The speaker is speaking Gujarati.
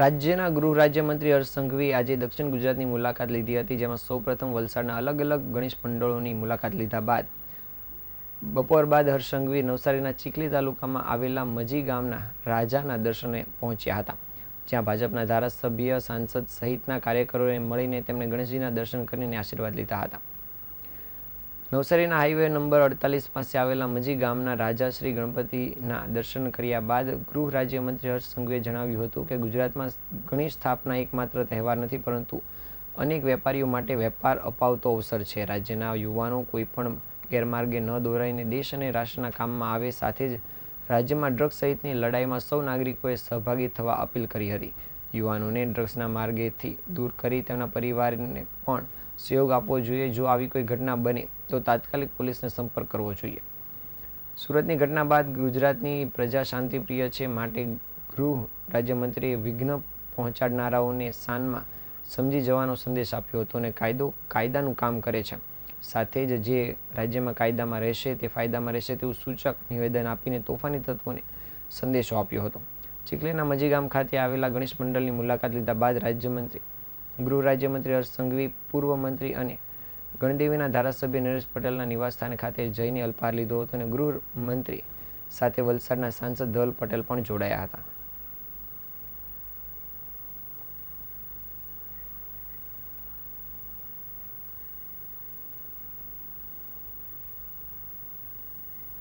રાજ્યના ગૃહ રાજ્યમંત્રી હર્ષ સંઘવી આજે દક્ષિણ ગુજરાતની મુલાકાત લીધી હતી, જેમાં સૌપ્રથમ વલસાડના અલગ અલગ ગણેશ મંડળોની મુલાકાત લીધા બાદ. બપોર બાદ હર્ષ સંઘવી નવસારીના ચીખલી તાલુકામાં આવેલા મજી ગામના રાજાના દર્શને પહોંચ્યા હતા. જ્યાં ભાજપના ધારાસભ્ય, સાંસદ સહિતના કાર્યકરોએ મળીને તેમણે ગણેશજીના દર્શન કરીને આશીર્વાદ લીધા હતા. નવસારીના હાઈવે નંબર અડતાલીસ પાસે આવેલા મજી ગામના રાજા શ્રી ગણપતિના દર્શન કર્યા બાદ ગૃહ રાજ્યમંત્રી હર્ષ સંઘવીએ જણાવ્યું હતું કે ગુજરાતમાં ગણેશ સ્થાપના એકમાત્ર તહેવાર નથી, પરંતુ અનેક વેપારીઓ માટે વેપાર અપાવતો અવસર છે. રાજ્યના યુવાનો કોઈપણ ગેરમાર્ગે ન દોરાઈને દેશ અને રાષ્ટ્રના કામમાં આવે, સાથે જ રાજ્યમાં ડ્રગ્સ સહિતની લડાઈમાં સૌ નાગરિકોએ સહભાગી થવા અપીલ કરી હતી. યુવાનોને ડ્રગ્સના માર્ગેથી દૂર કરી તેમના પરિવારને પણ સહયોગ આપવો જોઈએ. જો આવી કોઈ ઘટના બને, તો તાત્કાલિક પોલીસને સંપર્ક કરવો જોઈએ. સુરતની ઘટના બાદ ગુજરાતની પ્રજા શાંતિપ્રિય છે માટે ગૃહ રાજ્યમંત્રીએ વિઘ્ન પહોંચાડનારાઓને શાનમાં સમજી જવાનો સંદેશ આપ્યો હતો અને કાયદો, કાયદાનું કામ કરે છે. સાથે જ જે રાજ્યમાં કાયદામાં રહેશે, તે ફાયદામાં રહેશે તેવું સૂચક નિવેદન આપીને તોફાની તત્વોને સંદેશો આપ્યો હતો. ચીખલીના મજી ગામ ખાતે આવેલા ગણેશ મંડળની મુલાકાત લીધા બાદ રાજ્યમંત્રી ગૃહ રાજ્યમંત્રી હર્ષ સંઘવી, પૂર્વ મંત્રી અને ગણદેવીના ધારાસભ્ય નરેશ પટેલના નિવાસસ્થાન ખાતે જઈને અલ્પાર લીધો હતો અને ગૃહ મંત્રી સાથે વલસાડના સાંસદ ધવલ પટેલ પણ જોડાયા હતા.